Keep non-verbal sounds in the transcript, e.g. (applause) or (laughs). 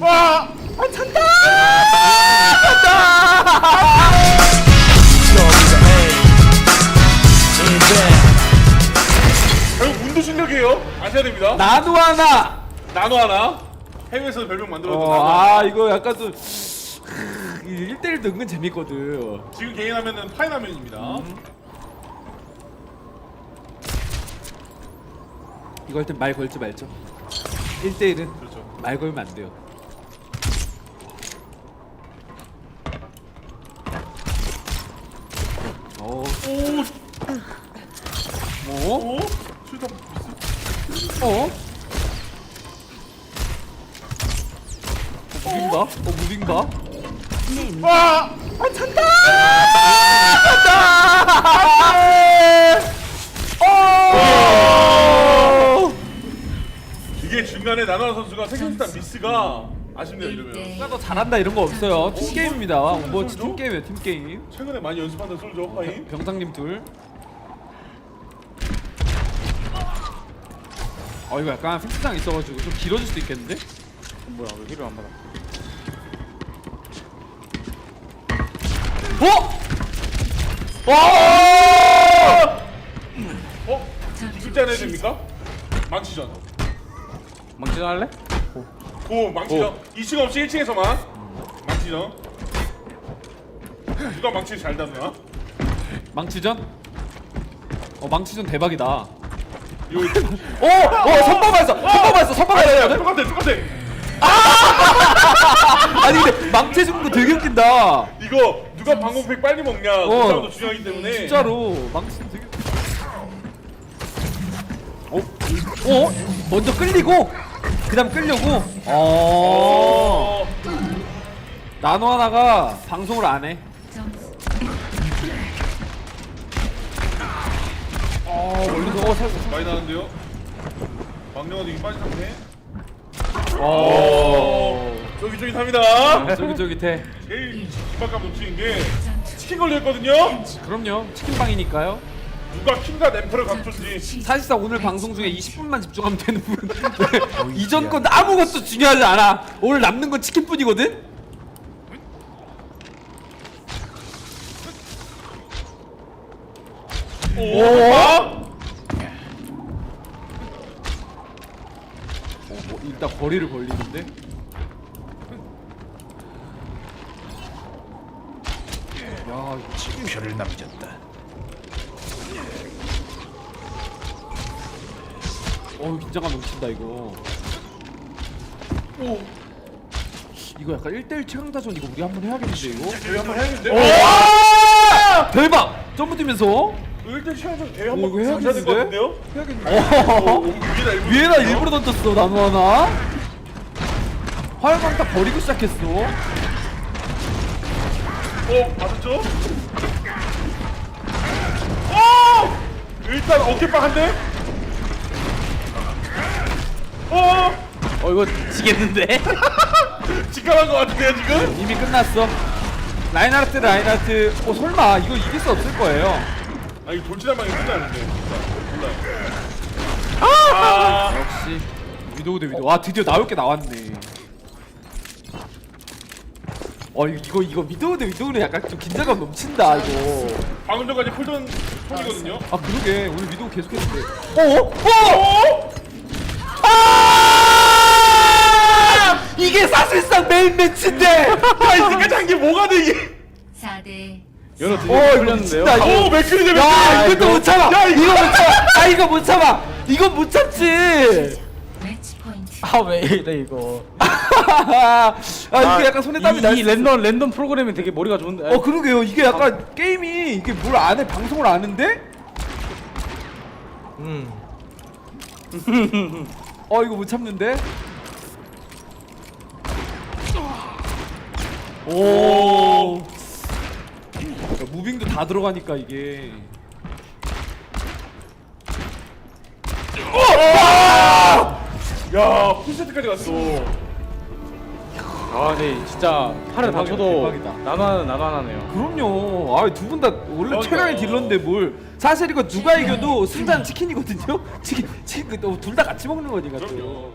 와! 아 찬다! 결국 운도 실력이에요. 아셔야 됩니다. 나도 하나. 나노 하나. 해외에서 별명 만들었던 나노 어, 하나. 아 이거 약간 좀 1대1도 은근 재밌거든. 지금 개인 하면은 파이나면입니다. 이거 할 땐 말 걸지 말죠. 1대1은 그렇죠. 말 걸면 안 돼요. 어, 오! 어? 오! 출동. 어? 무빙가? 어 무빙가? 와! 아 찬다! 어! 중간에 나노 선수가 세계수단 미스가 아쉽네요 이러면. 누가 더 잘한다 이런 거 없어요. 팀 게임입니다. 뭐팀 게임이에요. 팀 게임. 최근에 많이 연습하는 솔죠 파인. 병상님 둘. 어 이거 약간 펜스장 있어가지고 좀 길어질 수도 있겠는데? 뭐야 왜 힐을 안 받아? 어? 와! 어? 기술자 내야 됩니까? 망치전. 망치전 할래? 고 망치전. 2층 없이 1층에서만. 망치전. 누가 망치 잘 담나? 망치전? 어 망치전 대박이다. (laughs) 오! 어 선방했어! 선방했어! 선방했어! 똑같아 똑같아. (laughs) 아니 근데 망치 주는 거 되게 웃긴다. 이거 누가 방공팩 빨리 먹냐 그 어. 싸움도 중요하기 때문에 진짜로 망치 되게. 어? 어? 먼저 끌리고 그다음 끌려고. 어. 어. 나노 하나가 방송을 안 해. 어, 멀리서 어, 살고. 많이 나는데요. 막내가 되게 빠진 상태. 어. 쫄깃쫄깃합니다. 쫄깃쫄깃해. 제일 긴박감 넘치는 게 치킨 걸렸거든요. 그럼요. 치킨빵이니까요. 누가 킹과 램프를 갖춘지. 사실상 오늘 방송 중에 20분만 집중하면 되는 분. 네. (laughs) 이전 건 아무것도 중요하지 않아. 오늘 남는 건 치킨뿐이거든. 오. 오. 어, 뭐 일단 거리를 벌리는데. 야, 이거 치킨 표를 남겼다. 어 긴장감 넘친다 이거. 오. 이거 약간 1대1 최강다전 이거 우리 한번 해야겠는데 이거? 대회 한번 해야겠는데. 와! 대박! 점프 뛰면서 1등 시험에서 대회 오, 한번 이거 가셔야 될것 해야겠는데? 같은데요? 해야겠네. 오, 위에다 일부러 위에다 일부러 던졌어 나노 하나. 화염강타 버리고 시작했어. 어, 맞았죠? 어! 일단 어깨빵 한 대. 어 이거 지겠는데? (laughs) 직감한 것 같은데요 지금? 이미 끝났어. 라인하르트 라인하르트. 어 설마 이거 이길 수 없을 거예요. 아 이거 돌진한 방에 끝나는데 진짜 몰라요 아, 역시 위도우 대 위도우. 아 드디어 나올 게 나왔네. 어 이거 이거, 위도우 대 위도우는 약간 좀 긴장감 넘친다 이거. 방금 전까지 풀던 톤이거든요 아 그러게 오늘 위도우 계속했는데. 어? 어? 이게 사실상 메인 매치인데. 아 이때까지 한 게 뭐가 돼 이게 4대 연어 어 드디어 이거 풀렸는데요? 진짜 이거. 오야 맥클리 이것도 못 참아. 야 이거 못 참아. 아 이거 못 참아. 이건 못 참지. 매치 포인트 아 왜 이래 이거? (laughs) 아 이게 약간 손에 땀이 이, 날이수 있어. 랜덤 랜덤 프로그램이 되게 머리가 좋은데. 어 그러게요. 이게 약간 게임이 이게 뭘 안해 방송을 안 하는데? 음. (laughs) 어 이거 못 참는데? 오. 야, 무빙도 다 들어가니까 이게. 야 풀세트까지 갔어 아, 네 진짜 팔을 대박이다, 다쳐도 대박이다. 나도 하나네요. 그럼요. 아 두 분 다 원래 그러니까. 최강의 딜러인데 뭘? 사실 이거 누가 이겨도 승자는 치킨이거든요. (laughs) 치킨 치킨 둘 다 같이 먹는 거니까. 또. 그럼요